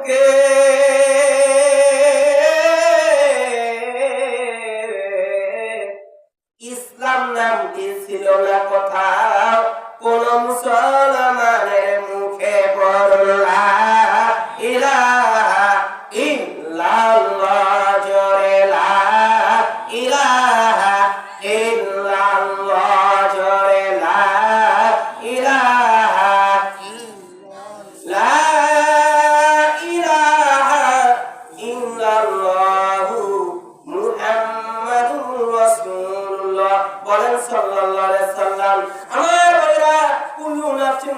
বুকে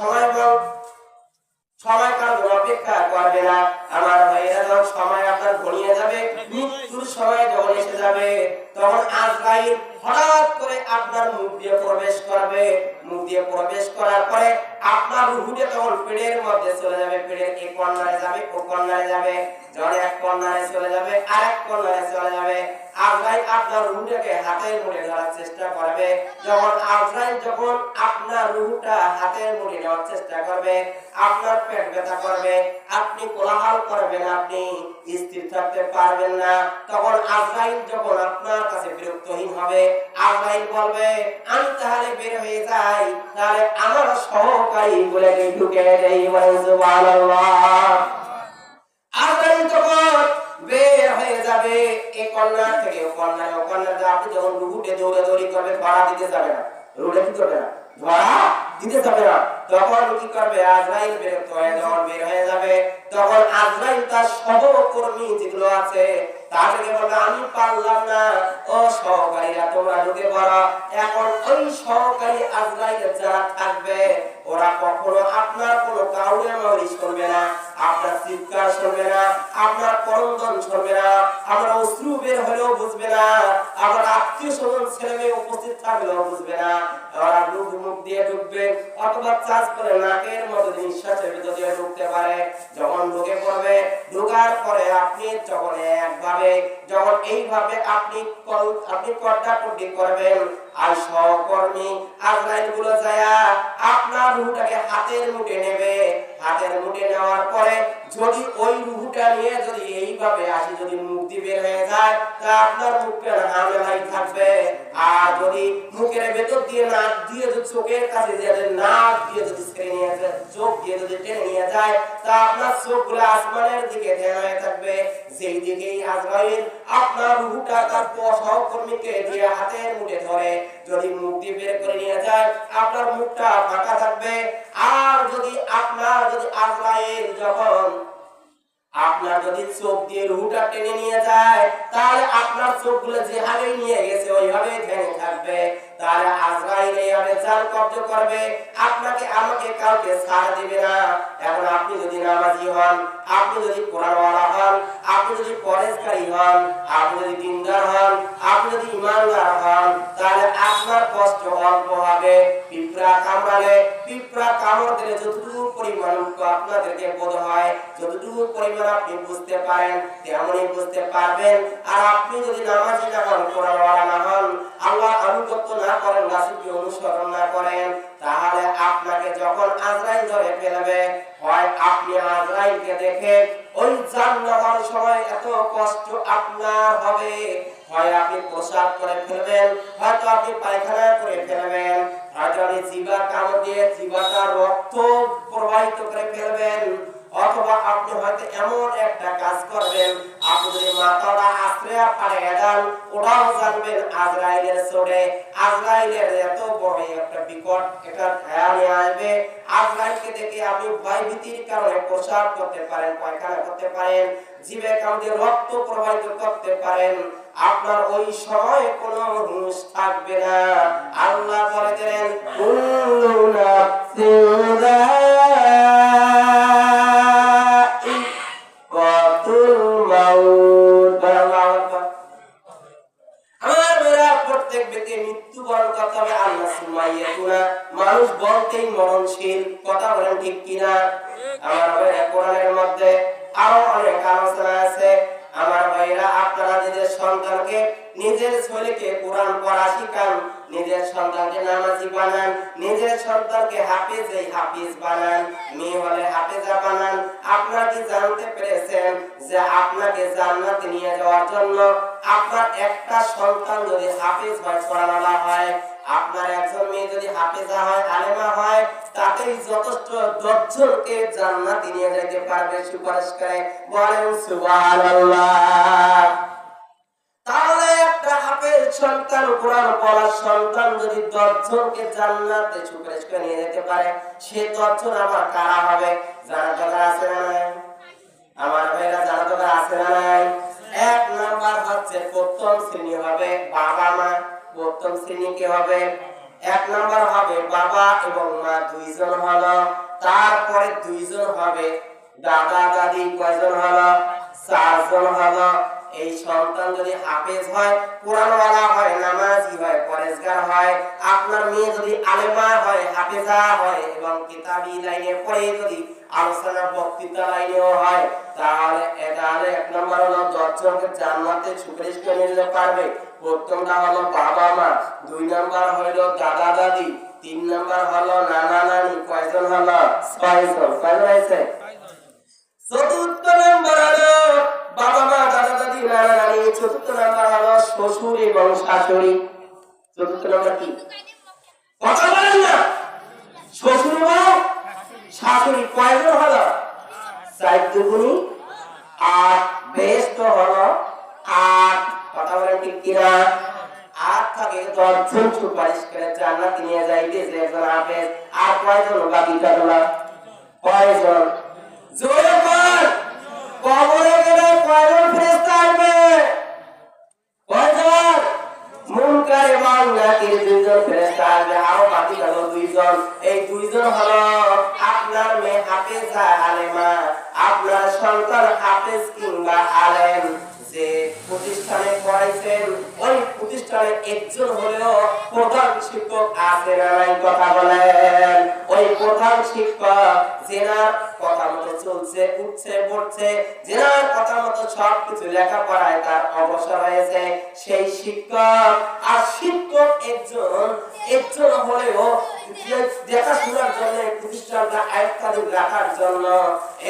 সময় কম সময় কারোর জন্য অপেক্ষা করবে না। আমার ভাইয়েরা যখন সময় আপনার ঘনিয়ে যাবে, মৃত্যুর সময় যখন এসে যাবে, তখন আজরাইল হঠাৎ করে আপনার মুখ দিয়ে প্রবেশ করবে। মুখ দিয়ে প্রবেশ করার পরে আপনার রুহুটে তখন পেটের মধ্যে চলে যাবে। পেটের এই কর্নারে যাবে, ও কর্নারে যাবে যখন এক কর্নারে চলে যাবে, আর এক কর্নারে চলে যাবে। আজরাইল আপনার রুহুটাকে হাতের মুঠে ধরার চেষ্টা করবে। যখন আজরাইল যখন আপনার রুহুটা হাতের মুঠে নেওয়ার চেষ্টা করবে, আপনার পেট ব্যথা করবে আপনি কোলাহল করবেন, আপনি স্থির থাকতে পারবেন না। তখন আজরাইল যখন আপনার কাছে বিরক্তহীন হবে, আজরাইল বলবে, আমি তাহলে বের হয়ে যাই, তাহলে আমার সহকারী বলে ঢুকে দেই আজরাইল তখন বের হয়ে যাবে এই কন্যা থেকে ও কন্যা ও কন্যা আপনি যখন রুহুটে দৌড়ে দৌড়ি করবে ভাড়া দিতে যাবে না। রুহুটে কি করবে না? ধরা দিতে যাবে না। তখন কি করবে? আজরাইল বিরক্ত হয়ে যখন বের হয়ে যাবে। তখন আজরাইল তার সহকর্মী যেগুলো আছে, তাদেরকে বলবে, আমি পারলাম না। ও সহকারীরা, তোমরা ঢুকে পড়ো। এখন ওই সহকারী আজরাইল যারা থাকবে ওরা কখনো আপনার কোনো কাউরে করবে না, আপনার চিৎকার শুনবে না, আপনার করন্দন শুনবে না, আপনার অশ্রু বের হলেও বুঝবে না, আপনার আত্মীয় স্বজন ছেলে মেয়ে উপস্থিত থাকলেও বুঝবে না। ওরা মুখ মুখ দিয়ে ঢুকবে, অথবা চাষ করে নাকের মধ্যে নিঃশ্বাসের ভিতর দিয়ে ঢুকতে পারে। যখন ঢুকে পড়বে, ঢোকার পরে আপনি যখন একভাবে, যখন এইভাবে আপনি আপনি কর্দাকর্দি করবেন আর সহকর্মী আজরাইলগুলো যায়া আপনার রুহটাকে হাতের মুঠে নেবে। হাতের মুঠে নেওয়ার পরে যদি ওই রুহটা নিয়ে যদি এইভাবে আসি, যদি মুক্তি বের হয়ে যায়, তা আপনার মুখটা হামেলাই থাকবে। আর যদি মুখের ভেতর দিয়ে নাক দিয়ে যদি চোখের কাছে যদি নাক দিয়ে যদি ছেড়ে চোখ দিয়ে যদি টেনে যায় তা আপনার চোখগুলো আসমানের দিকে ধ্যান থাকবে। সেই দিকেই আজরাইল আপনার রুহটা তার সহকর্মীকে দিয়ে হাতের মুঠে ধরে, যদি মুক্তি বের করে নিয়ে যায়, আপনার মুখটা ফাঁকা থাকবে। আর যদি আপনার, যদি আজরাইল যখন আপনার যদি চোখ দিয়ে রুহুটা টেনে নিয়ে যায়, তাহলে আপনার চোখগুলো যেভাবে নিয়ে গেছে ওইভাবে ধ্যানে থাকবে। তাহলে আজরাইল এইভাবে জাল কব্জ করবে, আপনাকে আমাকে কাউকে ছাড় দিবে না। এখন আপনি যদি নামাজি হন, আপনি যদি কোরআনওয়ালা হন, আপনি যদি পরেশকারী হন, আপনি যদি দিনদার হন, আপনি যদি ইমানদার হন, তাহলে আপনার কষ্ট অল্প হবে। পিঁপড়া কামড়ালে, পিঁপড়া কামড় দিলে যতটুকু পরিমাণ আপনাদেরকে বোধ হয়, যতটুকু পরিমাণ আপনি বুঝতে পারেন, তেমনই বুঝতে পারবেন। আর আপনি যদি নামাজি না হন, কোরআনওয়ালা না হন, আল্লাহ আনুগত্য না করেন রাসূলকে অনুসরণ না করেন, তাহলে আপনাকে যখন আজরাইল ধরে ফেলবে, হয় আপনি আজরাইলকে দেখে, ওই জান নেওয়ার সময় এত কষ্ট আপনার হবে। হয় আপনি প্রসাদ করে ফেলবেন, হয়তো আপনি পায়খানা করে ফেলবেন, হয়তো আপনি জিবা কামড় দিয়ে জিবাটা রক্ত প্রবাহিত করে ফেলবেন। অথবা আপনি হয়তো এমন একটা কাজ করবেন, আপনি যদি মাথাটা আশ্রে পারে দেন, ওটাও জানবেন আজরাইলের চোরে আজরাইলের এত বড় একটা বিকট একটা খেয়াল আসবে। আজরাইলকে দেখে আপনি কারণে করতে পারেন করতে পারেন রক্ত প্রবাহিত করতে পারেন। আপনার ওই সময় কোনো হুঁশ থাকবে না। আল্লাহ দিলেন আমার ভাইরা কোরআনের মধ্যে আরও অনেক আলোচনা আছে। আমার ভাইরা, আপনারা নিজের সন্তানকে, নিজের ছেলেকে কোরআন পড়া শিখান, নিজের সন্তানকে নামাজি বানান, নিজের সন্তানকে হাফিজ এই হাফিজ বানান, মেয়ে হলে হাফিজা বানান। আপনারা কি জানতে পেরেছেন যে আপনাকে জান্নাতে নিয়ে যাওয়ার জন্য আপনার একটা সন্তান যদি হাফিজ হয় পড়ানোলা হয় আপনার একজন মেয়ে যদি হাফেজা হয়, আলেমা হয়, তাতেই যথেষ্ট দশজনকে জান্নাতে নিয়ে যেতে পারবে সুপারিশ করে। বলেন সুবহানাল্লাহ। তাহলে একটা হাফেজ সন্তান, কোরআন পড়ার সন্তান যদি দশজনকে জান্নাতে সুপারিশ করে নিয়ে যেতে পারে, সে দশজন আমার কারা হবে? জানা দরকার আছে না নাই? আমার ভাইরা, জানা দরকার আছে না নাই? এক নাম্বার হচ্ছে প্রথম শ্রেণি হবে বাবা মা প্রথম শ্রেণি কে হবে? এক নাম্বার হবে বাবা এবং মা দুইজন হলো। তারপরে দুইজন হবে দাদা, দাদি, কয়জন হলো? চারজন হলো। এই সন্তান যদি হাফেজ হয়, কোরআনওয়ালা হয়, নামাজি হয়, পরেশগার হয়, আপনার মেয়ে যদি আলেমা হয়, হাফেজা হয় এবং কিতাবি লাইনে পড়ে যদি আলোচনা বক্তৃতা লাইনেও হয়, তাহলে তাহলে এক নম্বর হলো দশজনকে জান্নাতে সুপারিশ করে নিয়ে যেতে পারবে। প্রথমটা হলো বাবা মা। দুই নাম্বার হলো দাদা দাদি। তিন নাম্বার হলো নানা নানি। কয়জন হলো? ছয়জন। কয়জন হয়েছে? চতুর্থ নাম্বার হলো বাবা মা, দাদা দাদি, নানা নানি। চতুর্থ নাম্বার হলো শ্বশুর এবং শাশুড়ি। চতুর্থ নাম্বার কি? কথা বলেন না শ্বশুর এবং শাশুড়ি। কয়জন হলো? চার দুগুনি আট তো হলো আট কথা বলেন ঠিক কিনা? আট থাকে দশজন সুপারিশ করে জান্নাতে নিয়ে যাইবে যে একজন হাফেজ, আর কয়জন বাকিটা হলো কয়জন? জোরে কর কবরে গেলে কয়জন ফেরেশতা আসবে? কয়জন? মুনকার এবং নাকির দুইজন ফেরেশতা আসবে, আরও বাকি হলো দুইজন। এই দুইজন হলো আপনার মেয়ে হাফেজা আলেমা, আপনার সন্তান হাফেজ কিংবা আলেম। প্রতিষ্ঠানে পড়াইছেন ওই প্রতিষ্ঠানে একজন হলেও প্রধান শিক্ষক আছে না নাই কথা বলেন। ওই প্রধান শিক্ষক, জেনার কথা মতো চলছে, উঠছে, পড়ছে, জেনার কথা মতো সব কিছু লেখাপড়ায় তার অবসর হয়েছে। সেই শিক্ষক, আর শিক্ষক একজন একজন হলেও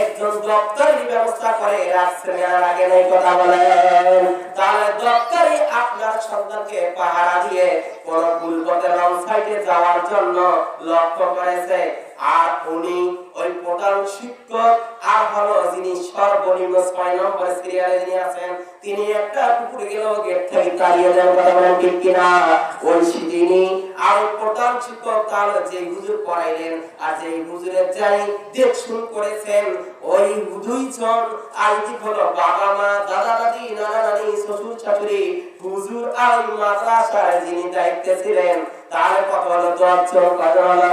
একজন দপ্তরের ব্যবস্থা করে রাখছেন নেওয়ার আগে কথা বলেন। তাহলে দপ্তরে আপনার সন্তানকে পাহারা দিয়ে যাওয়ার জন্য লক্ষ্য করেছে। আর উনি ওই প্রধান শিক্ষক আর হলো যিনি সর্বনিম্ন ছয় নম্বর সিরিয়ালে যিনি আছেন, তিনি একটা কুকুর গেল গেট থেকে তাড়িয়ে দেন কথা বলেন ঠিক কিনা? ওই যিনি আর প্রধান শিক্ষক তাহলে যে হুজুর পড়াইলেন আর যে হুজুরের যাই দেখ শুন করেছেন, ওই দুইজন আইটি হলো বাবা মা, দাদা দাদি, নানা নানি, শ্বশুর শাশুড়ি, হুজুর আর ওই মাদ্রাসার যিনি দায়িত্বে ছিলেন তাহলে কত হলো দশজন কত হলো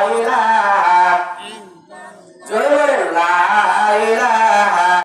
Laila.